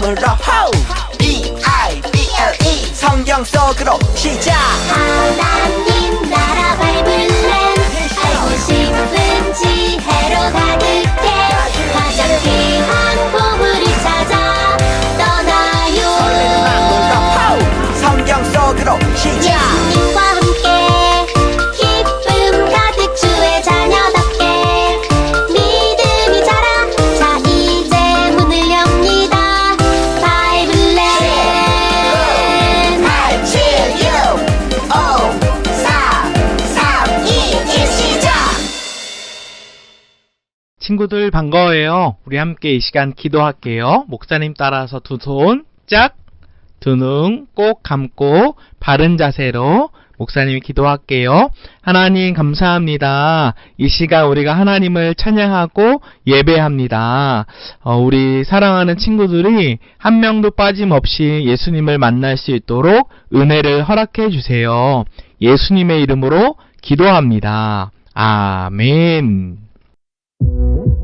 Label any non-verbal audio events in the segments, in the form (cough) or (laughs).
물어 호 B I B L E 성경 속으로 시작 하나님 나라 밟을래 알고 싶은 지혜로 가득해 가장 귀한 보물을 찾아 떠나요 설렘만 물어 성경 속으로 시작 친구들 반가워요. 우리 함께 이 시간 기도할게요. 목사님 따라서 두 손 짝, 두 눈 꼭 감고 바른 자세로 목사님이 기도할게요. 하나님 감사합니다. 이 시간 우리가 하나님을 찬양하고 예배합니다. 어, 우리 사랑하는 친구들이 한 명도 빠짐없이 예수님을 만날 수 있도록 은혜를 허락해 주세요. 예수님의 이름으로 기도합니다. 아멘. Thank you.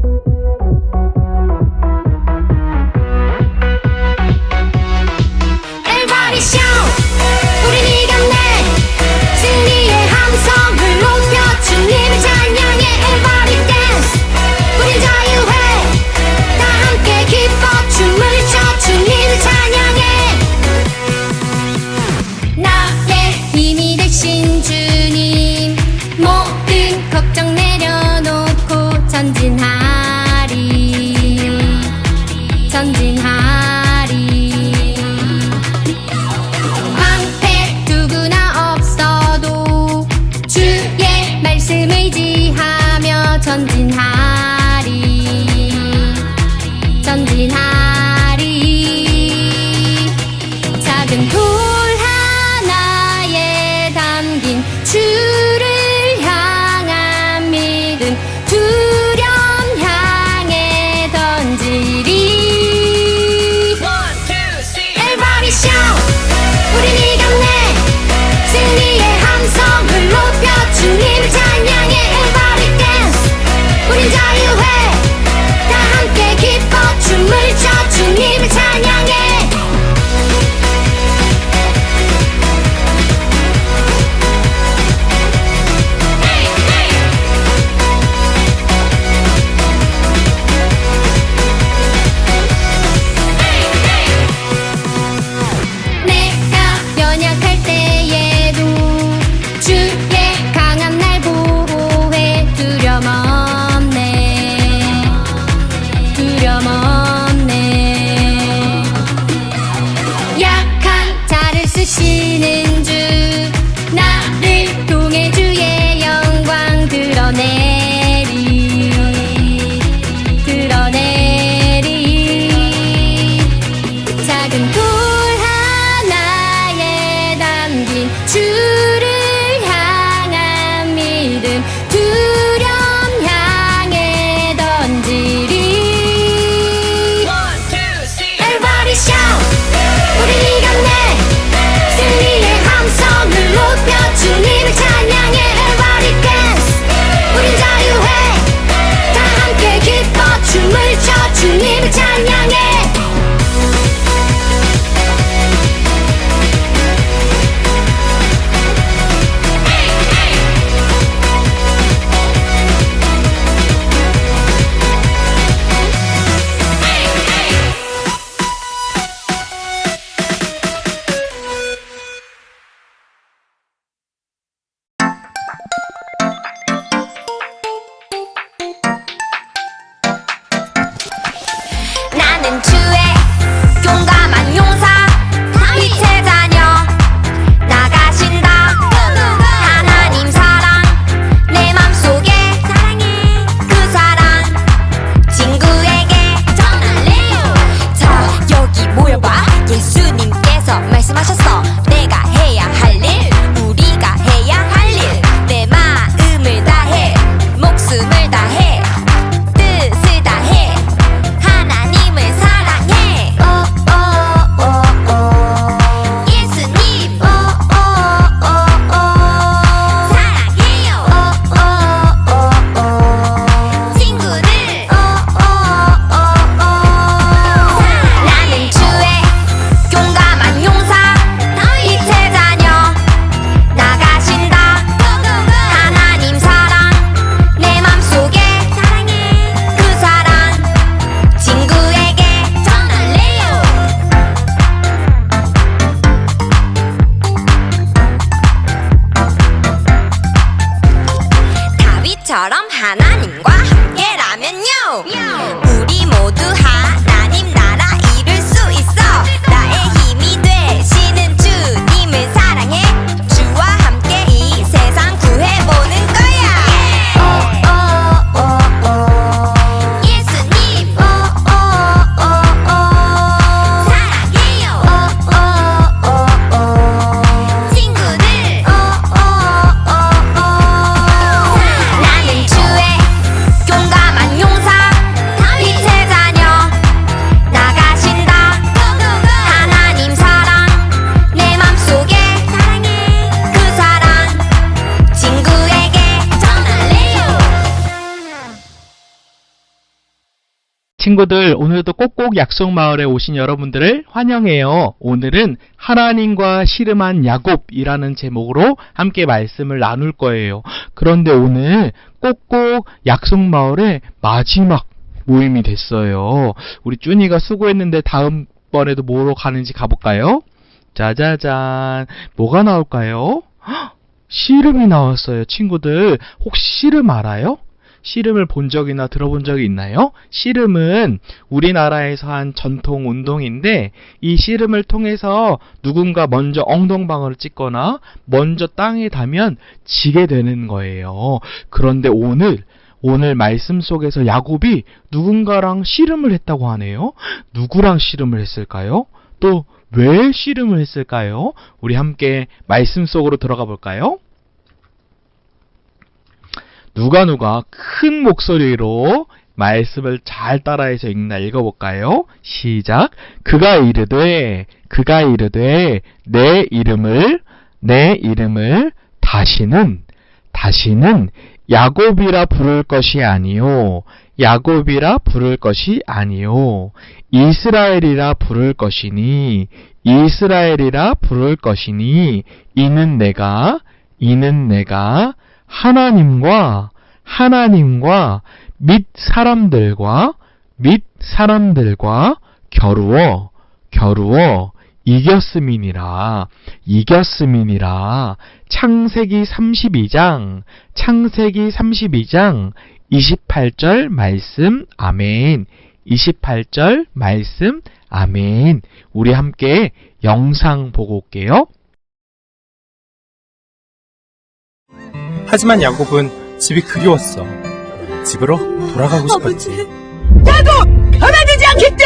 것처럼 하나님과 함께라면요. 우리 모두 한 친구들, 오늘도 꼭꼭 약속 마을에 오신 여러분들을 환영해요. 오늘은 하나님과 씨름한 야곱이라는 제목으로 함께 말씀을 나눌 거예요. 그런데 오늘 꼭꼭 약속 마을의 마지막 모임이 됐어요. 우리 쭈니가 수고했는데 다음번에도 뭐로 가는지 가볼까요? 짜자잔. 뭐가 나올까요? 헉, 씨름이 나왔어요, 친구들. 혹시 씨름 알아요? 씨름을 본 적이나 들어본 적이 있나요? 씨름은 우리나라에서 한 전통 운동인데 이 씨름을 통해서 누군가 먼저 엉덩방아를 찍거나 먼저 땅에 닿으면 지게 되는 거예요. 그런데 오늘 오늘 말씀 속에서 야곱이 누군가랑 씨름을 했다고 하네요. 누구랑 씨름을 했을까요? 또 왜 씨름을 했을까요? 우리 함께 말씀 속으로 들어가 볼까요? 누가 누가 큰 목소리로 말씀을 잘 따라해서 읽나 읽어볼까요? 시작. 그가 이르되, 그가 이르되, 내 이름을, 내 이름을 다시는, 다시는 야곱이라 부를 것이 아니요. 야곱이라 부를 것이 아니요. 이스라엘이라 부를 것이니, 이스라엘이라 부를 것이니, 이는 내가, 이는 내가 하나님과 하나님과 및 사람들과 및 사람들과 겨루어 겨루어 이겼음이니라 이겼음이니라. 창세기 32장 창세기 32장 28절 말씀 아멘. 28절 말씀 아멘. 우리 함께 영상 보고 올게요. 하지만 야곱은 집이 그리웠어. 집으로 돌아가고 싶었지. 변화되지 않겠다!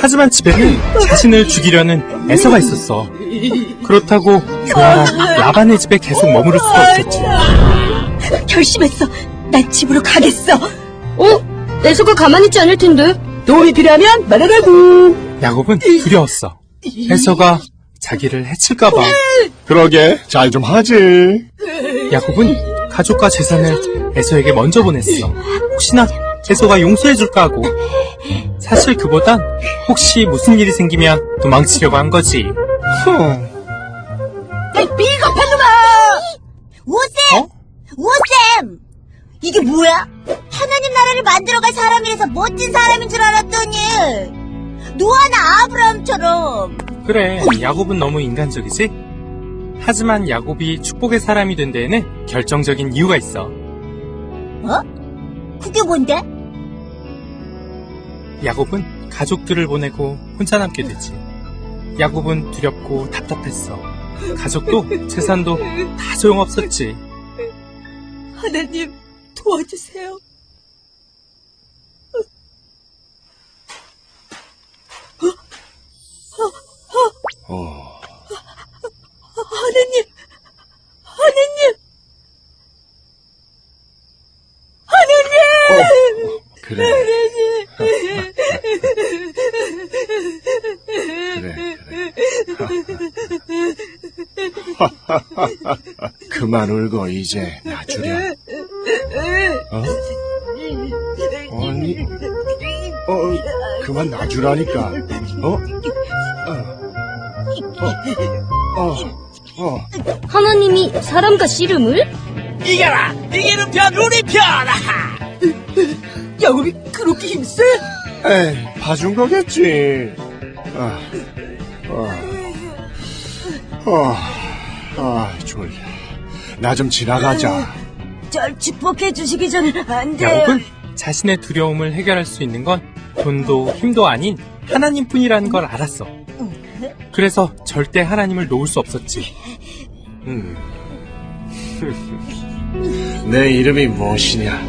하지만 집에는 자신을 죽이려는 에서가 있었어. 그렇다고 교아라 라반의 집에 계속 머무를 수가 없었지. 결심했어. 난 집으로 가겠어. 어? 에서가 가만히 있지 않을 텐데. 도움이 필요하면 말하라고. 야곱은 두려웠어. 에서가 자기를 해칠까봐. 그러게 잘 좀 하지. 야곱은 가족과 재산을 에서에게 먼저 보냈어. 혹시나 에서가 용서해줄까 하고. 사실 그보단 혹시 무슨 일이 생기면 도망치려고 한 거지. 흠. 비겁한 놈아! 오쌤! 어? 오쌤! 이게 뭐야? 하나님 나라를 만들어갈 사람이라서 멋진 사람인 줄 알았더니 노아나 아브라함처럼 그래, 야곱은 너무 인간적이지? 하지만 야곱이 축복의 사람이 된 데에는 결정적인 이유가 있어. 어? 그게 뭔데? 야곱은 가족들을 보내고 혼자 남게 되지. 야곱은 두렵고 답답했어. 가족도 재산도 다 소용없었지. 하나님 도와주세요. 그래. (laughs) 그만 울고 이제 놔주렴. 어? 아니, 어, 그만 놔주라니까. 어? 어, 어, 어. 하나님이 사람과 씨름을? 이겨라! 이기는 편 우리 편아! 야곱이 그렇게 힘세? 에이, 봐준 거겠지. 아, 아, 아, 아, 졸려. 나 좀 지나가자. 절 축복해 주시기 전에 안 돼요. 야곱은 자신의 두려움을 해결할 수 있는 건 돈도 힘도 아닌 하나님뿐이라는 걸 알았어. 그래서 절대 하나님을 놓을 수 없었지. 음. (laughs) 내 이름이 무엇이냐?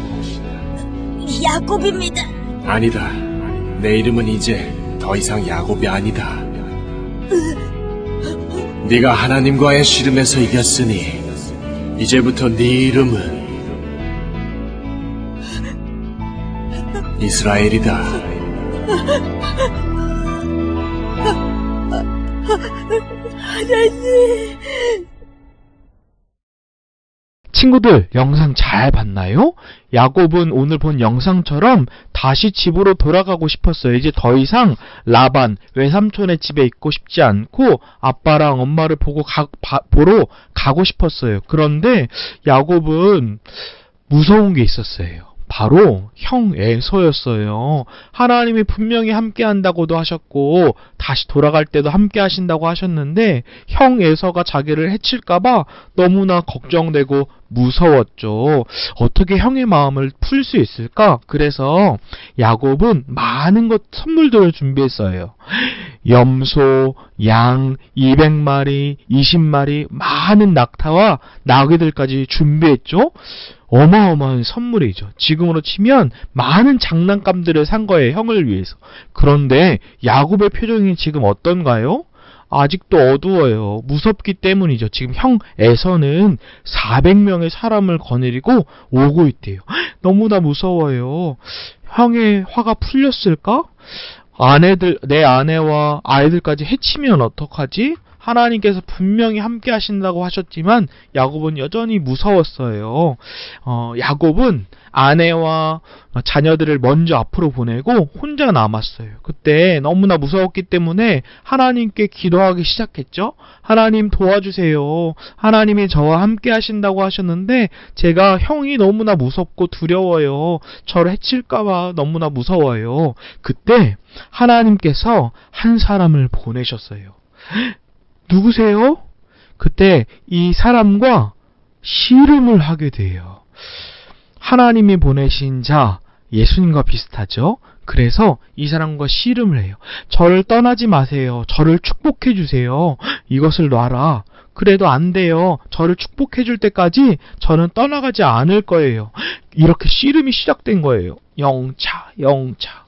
야곱입니다. 아니다. 내 이름은 이제 더 이상 야곱이 아니다. 네가 하나님과의 씨름에서 이겼으니 이제부터 네 이름은 이스라엘이다. 친구들, 영상 잘 봤나요? 야곱은 오늘 본 영상처럼 다시 집으로 돌아가고 싶었어요. 이제 더 이상 라반, 외삼촌의 집에 있고 싶지 않고 아빠랑 엄마를 보고 가, 바- 보러 가고 싶었어요. 그런데 야곱은 무서운 게 있었어요. 바로 형 에서였어요. 하나님이 분명히 함께 한다고도 하셨고 다시 돌아갈 때도 함께 하신다고 하셨는데 형 에서가 자기를 해칠까봐 너무나 걱정되고 무서웠죠. 어떻게 형의 마음을 풀 수 있을까? 그래서 야곱은 많은 것 선물들을 준비했어요. 염소, 양 200마리, 20마리, 많은 낙타와 나귀들까지 준비했죠. 어마어마한 선물이죠. 지금으로 치면 많은 장난감들을 산 거예요. 형을 위해서. 그런데 야곱의 표정이 지금 어떤가요? 아직도 어두워요. 무섭기 때문이죠. 지금 형 에서는 400명의 사람을 거느리고 오고 있대요. 너무나 무서워요. 형의 화가 풀렸을까? 아내들, 내 아내와 아이들까지 해치면 어떡하지? 하나님께서 분명히 함께 하신다고 하셨지만 야곱은 여전히 무서웠어요. 어, 야곱은 아내와 자녀들을 먼저 앞으로 보내고 혼자 남았어요. 그때 너무나 무서웠기 때문에 하나님께 기도하기 시작했죠. 하나님 도와주세요. 하나님이 저와 함께 하신다고 하셨는데 제가 형이 너무나 무섭고 두려워요. 저를 해칠까봐 너무나 무서워요. 그때 하나님께서 한 사람을 보내셨어요. 누구세요? 그때 이 사람과 씨름을 하게 돼요. 하나님이 보내신 자, 예수님과 비슷하죠? 그래서 이 사람과 씨름을 해요. 저를 떠나지 마세요. 저를 축복해 주세요. 이것을 놔라. 그래도 안 돼요. 저를 축복해 줄 때까지 저는 떠나가지 않을 거예요. 이렇게 씨름이 시작된 거예요. 영차, 영차.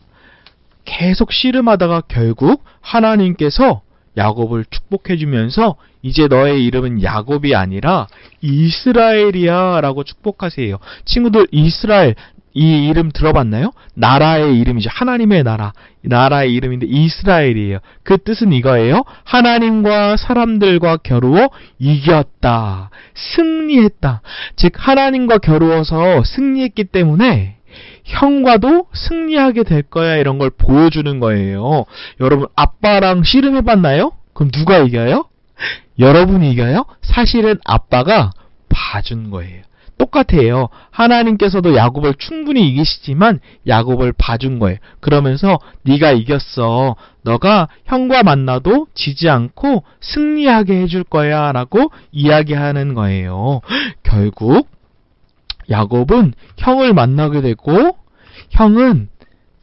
계속 씨름하다가 결국 하나님께서 야곱을 축복해 주면서 이제 너의 이름은 야곱이 아니라 이스라엘이야 라고 축복하세요. 친구들 이스라엘 이 이름 들어봤나요? 나라의 이름이죠. 하나님의 나라. 나라의 이름인데 이스라엘이에요. 그 뜻은 이거예요. 하나님과 사람들과 겨루어 이겼다. 승리했다. 즉 하나님과 겨루어서 승리했기 때문에 형과도 승리하게 될 거야 이런 걸 보여주는 거예요. 여러분 아빠랑 씨름해 봤나요? 그럼 누가 이겨요? 여러분이 이겨요? 사실은 아빠가 봐준 거예요. 똑같아요. 하나님께서도 야곱을 충분히 이기시지만 야곱을 봐준 거예요. 그러면서 네가 이겼어. 너가 형과 만나도 지지 않고 승리하게 해줄 거야 라고 이야기하는 거예요. (gasps) 결국 야곱은 형을 만나게 되고 형은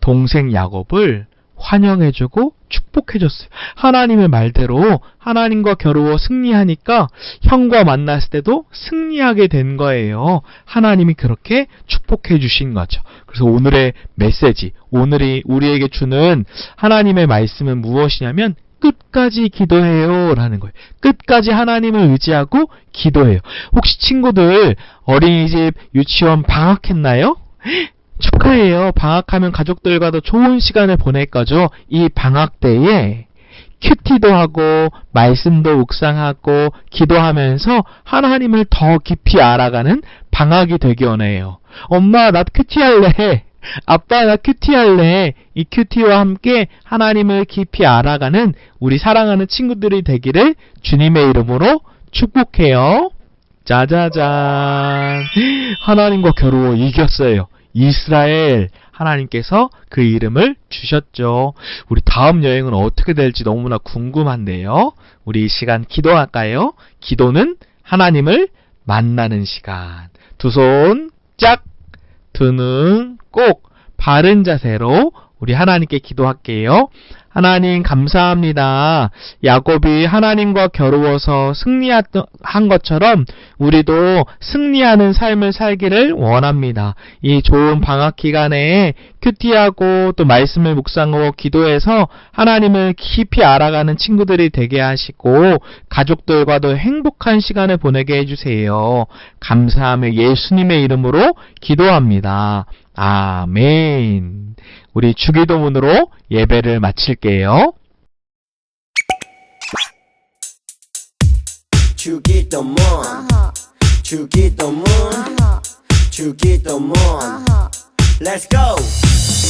동생 야곱을 환영해주고 축복해줬어요. 하나님의 말대로 하나님과 겨루어 승리하니까 형과 만났을 때도 승리하게 된 거예요. 하나님이 그렇게 축복해 주신 거죠. 그래서 오늘의 메시지, 오늘이 우리에게 주는 하나님의 말씀은 무엇이냐면 끝까지 기도해요. 라는 거예요. 끝까지 하나님을 의지하고 기도해요. 혹시 친구들 어린이집, 유치원 방학했나요? (gasps) 축하해요. 방학하면 가족들과도 좋은 시간을 보낼 거죠. 이 방학 때에 큐티도 하고 말씀도 묵상하고 기도하면서 하나님을 더 깊이 알아가는 방학이 되기 원해요. 엄마 나 큐티 할래. 아빠 나 큐티 할래. 이 큐티와 함께 하나님을 깊이 알아가는 우리 사랑하는 친구들이 되기를 주님의 이름으로 축복해요. 짜자잔. 하나님과 겨루어 이겼어요. 이스라엘 하나님께서 그 이름을 주셨죠. 우리 다음 여행은 어떻게 될지 너무나 궁금한데요. 우리 이 시간 기도할까요? 기도는 하나님을 만나는 시간. 두 손 짝, 두 눈 꼭 바른 자세로 우리 하나님께 기도할게요. 하나님 감사합니다. 야곱이 하나님과 겨루어서 승리한 것처럼 우리도 승리하는 삶을 살기를 원합니다. 이 좋은 방학 기간에 큐티하고 또 말씀을 묵상하고 기도해서 하나님을 깊이 알아가는 친구들이 되게 하시고 가족들과도 행복한 시간을 보내게 해주세요. 감사하며 예수님의 이름으로 기도합니다. 아멘. 우리 주기도문으로 예배를 마칠게요. 주기도문. 주기도문. 주기도문. Let's go